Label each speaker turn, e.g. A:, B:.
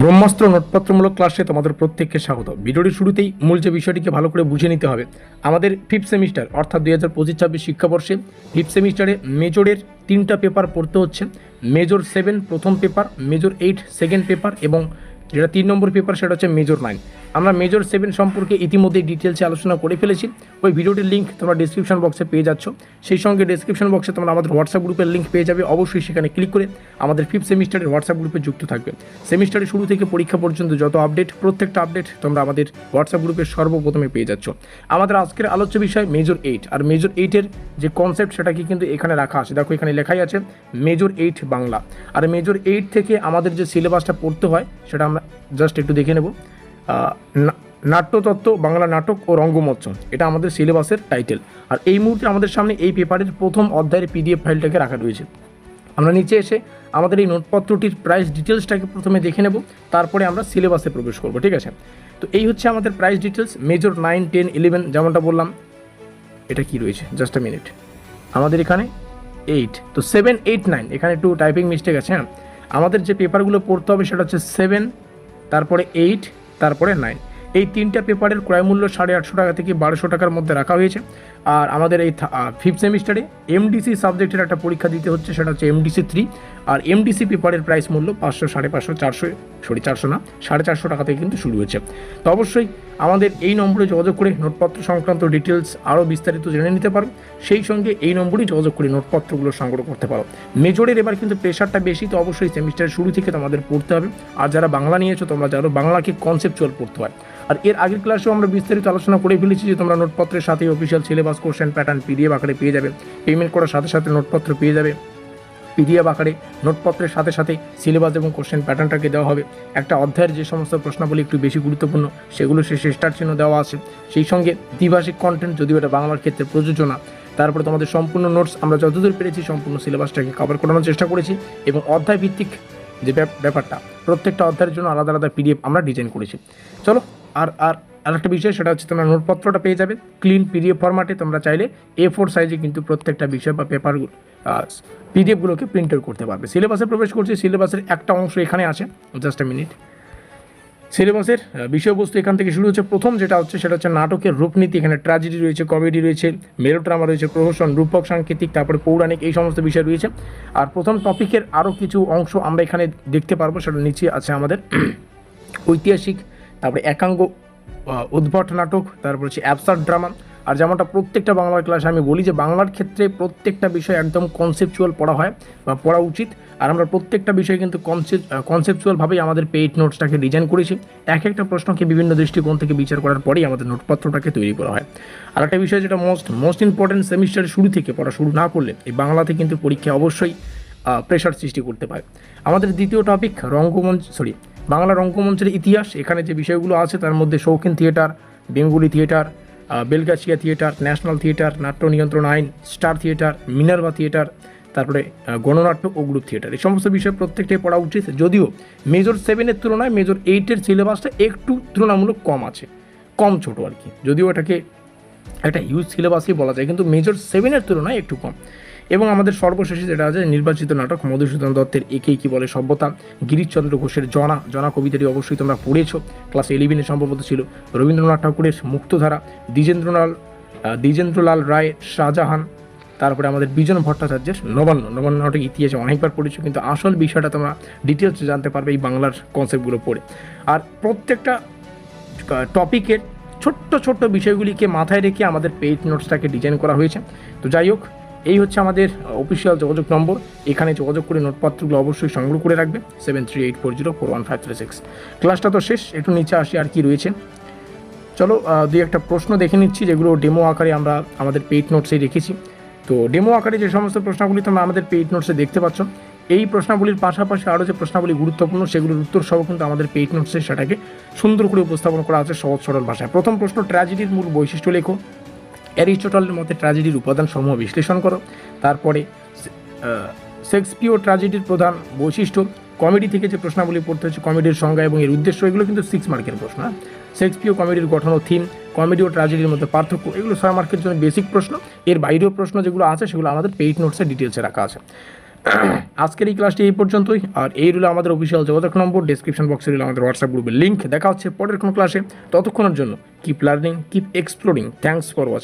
A: ব্রহ্মাস্ত্র নোটপত্রমূলক ক্লাসে তোমাদের প্রত্যেককে স্বাগত ভিডিওটির শুরুতেই মূল যে বিষয়টিকে ভালো করে বুঝে নিতে হবে, আমাদের ফিফথ সেমিস্টার অর্থাৎ দুই হাজার পঁচিশ ছাব্বিশ শিক্ষাবর্ষে ফিফথ সেমিস্টারে মেজরের তিনটা পেপার পড়তে হচ্ছে। মেজর সেভেন প্রথম paper major eight second paper এবং যেটা তিন নম্বর পেপার সেটা হচ্ছে মেজর নাইন আমরা মেজর সেভেন সম্পর্কে ইতিমধ্যে ডিটেলসে আলোচনা করে ফেলেছি। ওই ভিডিওটির লিঙ্ক তোমরা ডিসক্রিপশন বক্সে পেয়ে যাচ্ছ। সেই সঙ্গে ডিসক্রিপশন বক্সে তোমরা আমাদের হোয়াটসঅ্যাপ গ্রুপের লিঙ্ক পেয়ে যাবে। অবশ্যই সেখানে ক্লিক করে আমাদের ফিফথ সেমিস্টারের হোয়াটসঅ্যাপ গ্রুপে যুক্ত থাকবে। সেমিস্টারের শুরু থেকে পরীক্ষা পর্যন্ত যত আপডেট প্রত্যেকটা আপডেট তোমরা আমাদের হোয়াটসঅ্যাপ গ্রুপে সর্বপ্রথমে পেয়ে যাচ্ছ। আমাদের আজকের আলোচ্য বিষয় মেজর এইট আর মেজর এইটের যে কনসেপ্ট সেটাকে কিন্তু এখানে রাখা আছে। দেখো এখানে লেখাই আছে মেজর এইট বাংলা। আর মেজর এইট থেকে আমাদের যে সিলেবাসটা পড়তে হয়, সেটা আমরা জাস্ট একটু দেখে নেব। নাট্যতত্ত্ব বাংলা নাটক ও রঙ্গমঞ্চ এটা আমাদের সিলেবাসের টাইটেল আর এই মুহূর্তে আমাদের সামনে এই পেপারের প্রথম অধ্যায়ের পিডিএফ ফাইলটাকে রাখা রয়েছে। আমরা নিচে এসে আমাদের এই নোটপত্রটির প্রাইস ডিটেলসটাকে প্রথমে দেখে নেব, তারপরে আমরা সিলেবাসে প্রবেশ করব, ঠিক আছে? তো এই হচ্ছে আমাদের price details major nine ten eleven যেমনটা বললাম। এটা কি রয়েছে? জাস্ট আ মিনিট আমাদের এখানে এইট তো সেভেন এইট নাইন এখানে একটু টাইপিং মিস্টেক আছে হ্যাঁ? আমাদের যে পেপারগুলো পড়তে হবে সেটা হচ্ছে সেভেন তারপরে এইট তারপরে নাইন। এই তিনটা পেপারের ক্রয় মূল্য সাড়ে আটশো টাকা থেকে বারোশো টাকার মধ্যে রাখা হয়েছে। আর আমাদের এই ফিফথ সেমিস্টারে এমডিসি সাবজেক্টের একটা পরীক্ষা দিতে হচ্ছে, সেটা হচ্ছে এমডিসি থ্রি আর এমডিসি পেপারের প্রাইস মূল্য পাঁচশো, সাড়ে পাঁচশো, চারশো, সরি, চারশো না, সাড়ে চারশো টাকা থেকে কিন্তু শুরু হয়েছে। তো অবশ্যই আমাদের এই নম্বরে যোগাযোগ করে নোটপত্র সংক্রান্ত ডিটেলস আরও বিস্তারিত জেনে নিতে পারো। সেই সঙ্গে এই নম্বরেই যোগাযোগ করে নোটপত্রগুলো সংগ্রহ করতে পারো। মেজরের এবার কিন্তু প্রেশারটা বেশি, তো অবশ্যই সেমিস্টারের শুরু থেকে তোমাদের পড়তে হবে। আর যারা বাংলা নিয়েছো, তোমরা জানো বাংলাকে কনসেপচুয়াল পড়তে হয়। আর এর আগের ক্লাসেও আমরা বিস্তারিত আলোচনা করে ফেলেছি যে তোমরা নোটপত্রের সাথে official syllabus question pattern PDF আকারে পেয়ে যাবে। পেমেন্ট করার সাথে সাথে নোটপত্র পেয়ে যাবে। পিডিএফ আকারে নোটপত্রের সাথে সাথে সিলেবাস এবং কোশ্চেন প্যাটার্নটাকে দেওয়া হবে। একটা অধ্যায়ের যে সমস্ত প্রশ্নাবলী একটু বেশি গুরুত্বপূর্ণ, সেগুলো শেষে স্টার চিহ্ন দেওয়া আছে। সেই সঙ্গে দ্বিভাষিক কন্টেন্ট যদিও এটা বাংলার ক্ষেত্রে প্রযোজনা তারপরে তোমাদের সম্পূর্ণ নোটস আমরা যতদূর পেরেছি সম্পূর্ণ সিলেবাসটাকে কভার করানোর চেষ্টা করেছি এবং অধ্যায় ভিত্তিক যে ব্যাপ- ব্যাপারটা, প্রত্যেকটা অধ্যায়ের জন্য আলাদা আলাদা পিডিএফ আমরা ডিজাইন করেছি। চলো আর আর, আরেকটা বিষয়, সেটা হচ্ছে তোমরা নোটপত্রটা পেয়ে যাবে। ক্লিন পিডিএফ ফরম্যাটে তোমরা চাইলে এ ফোর সাইজে কিন্তু প্রত্যেকটা বিষয় বা পেপারগুলো পিডিএফগুলোকে প্রিন্ট আউট করতে পারবে। সিলেবাসে প্রবেশ করছি সিলেবাসের একটা অংশ এখানে আছে। জাস্ট এ মিনিট সিলেবাসের বিষয়বস্তু এখান থেকে শুরু হচ্ছে। প্রথম যেটা হচ্ছে, সেটা হচ্ছে নাটকের রূপনীতি। এখানে ট্র্যাজেডি রয়েছে কমেডি রয়েছে মেলোড্রামা রয়েছে, প্রহসন, রূপক, সাংকেতিক, তারপরে পৌরাণিক, এই সমস্ত বিষয় রয়েছে। আর প্রথম টপিকের আরও কিছু অংশ আমরা এখানে দেখতে পারব, সেটা নিচে আছে আমাদের। ঐতিহাসিক তারপরে একাঙ্গ উদ্ভট নাটক, তারপর হচ্ছে অ্যাবসার্ড ড্রামা আর যেমনটা প্রত্যেকটা বাংলার ক্লাসে আমি বলি যে বাংলার ক্ষেত্রে প্রত্যেকটা বিষয় একদম কনসেপচুয়াল পড়া হয় বা পড়া উচিত। আর আমরা প্রত্যেকটা বিষয় কিন্তু কনসেপচুয়ালভাবেই আমাদের পেইড নোটসটাকে ডিজাইন করেছি। এক একটা প্রশ্নকে বিভিন্ন দৃষ্টিকোণ থেকে বিচার করার পরেই আমাদের নোটপত্রটাকে তৈরি করা হয়। আর একটা বিষয় যেটা মোস্ট মোস্ট ইম্পর্টেন্ট সেমিস্টারের শুরু থেকে পড়া শুরু না করলে এই বাংলাতে কিন্তু পরীক্ষায় অবশ্যই প্রেশার সৃষ্টি করতে পারে। আমাদের দ্বিতীয় টপিক রঙ্গমঞ্চ সরি বাংলা রঙ্গমঞ্চের ইতিহাস, এখানে যে বিষয়গুলো আছে তার মধ্যে শৌখিন theatre, Bengali theatre Belgachia theatre, national theatre, নাট্য নিয়ন্ত্রণ আইন, স্টার থিয়েটার মিনারভা থিয়েটার, তারপরে গণনাট্য ও গ্রুপ থিয়েটার। এই সমস্ত বিষয় প্রত্যেকটাই পড়া উচিত। যদিও মেজর সেভেনের তুলনায় মেজর এইটের সিলেবাসটা একটু তুলনামূলক কম আছে, কম ছোট আর কি। যদিও এটাকে একটা হিউজ সিলেবাসই বলা যায়, কিন্তু মেজর সেভেনের তুলনায় একটু কম। এবং আমাদের সর্বশেষে যেটা আছে, নির্বাচিত নাটক মধুসূদন দত্তের একেই কি বলে সভ্যতা। গিরিশচন্দ্র ঘোষের জনা জনা কবিতাটি অবশ্যই তোমরা পড়েছো। ক্লাস ইলেভেনে সম্ভবত ছিল। রবীন্দ্রনাথ ঠাকুরের মুক্তধারা দ্বিজেন্দ্রলাল দ্বিজেন্দ্রলাল রায়, শাহজাহান, তারপরে আমাদের বিজন ভট্টাচার্যের নবান্ন। নবান্ন নাটক ইতিহাসে অনেকবার পড়েছো, কিন্তু আসল বিষয়টা তোমরা ডিটেলস জানতে পারবে এই বাংলার কনসেপ্টগুলো পড়ে। আর প্রত্যেকটা টপিকের ছোট্ট ছোট্ট বিষয়গুলিকে মাথায় রেখে আমাদের পেইড নোটসটাকে ডিজাইন করা হয়েছে। তো যাই হোক এই হচ্ছে আমাদের অফিসিয়াল যোগাযোগ নম্বর। এখানে যোগাযোগ করে নোটপত্রগুলো অবশ্যই সংগ্রহ করে রাখবে। Seven three eight four zero four one five three six ক্লাসটা তো শেষ, একটু নিচে আসি আর কি রয়েছে। চলো দুই একটা প্রশ্ন দেখে নিচ্ছি, যেগুলো ডেমো আকারে আমরা আমাদের পেইড নোটসে রেখেছি। তো ডেমো আকারে যে সমস্ত প্রশ্নগুলি তোমরা আমাদের পেইড নোটসে দেখতে পাচ্ছ, এই প্রশ্নাবলীর পাশাপাশি আরও যে প্রশ্নাবলী গুরুত্বপূর্ণ, সেগুলোর উত্তর সহ কিন্তু আমাদের পেইড নোটসে সেটাকে সুন্দর করে উপস্থাপন করা আছে সহজ সরল ভাষায়। প্রথম প্রশ্ন ট্র্যাজেডির মূল বৈশিষ্ট্য লেখো। অ্যারিস্টটলের মতে ট্র্যাজেডির উপাদান সমূহ বিশ্লেষণ করো। তারপরে শেক্সপিও ট্র্যাজেডির প্রধান বৈশিষ্ট্য, কমেডি থেকে যে প্রশ্নাবলী পড়তে হচ্ছে কমেডির সংজ্ঞা এবং এর উদ্দেশ্য, এগুলো কিন্তু সিক্স মার্কের প্রশ্ন হ্যাঁ? শেক্সপিও কমেডির গঠন ও থিম কমেডি ও ট্র্যাজেডির মধ্যে পার্থক্য, এগুলো ছয় মার্কের জন্য বেসিক প্রশ্ন। এর বাইরেও প্রশ্ন যেগুলো আছে, সেগুলো আমাদের পেইড নোটসে ডিটেলসে রাখা আছে। আজকের এই ক্লাসটি এই পর্যন্তই। আর এই রইল আমাদের অফিসিয়াল যোগাযোগ নম্বর ডিসক্রিপশন বক্সে রইল আমাদের হোয়াটসঅ্যাপ গ্রুপের লিঙ্ক দেখা হচ্ছে পরের কোনো ক্লাসে ততক্ষণের জন্য keep learning keep exploring thanks for watching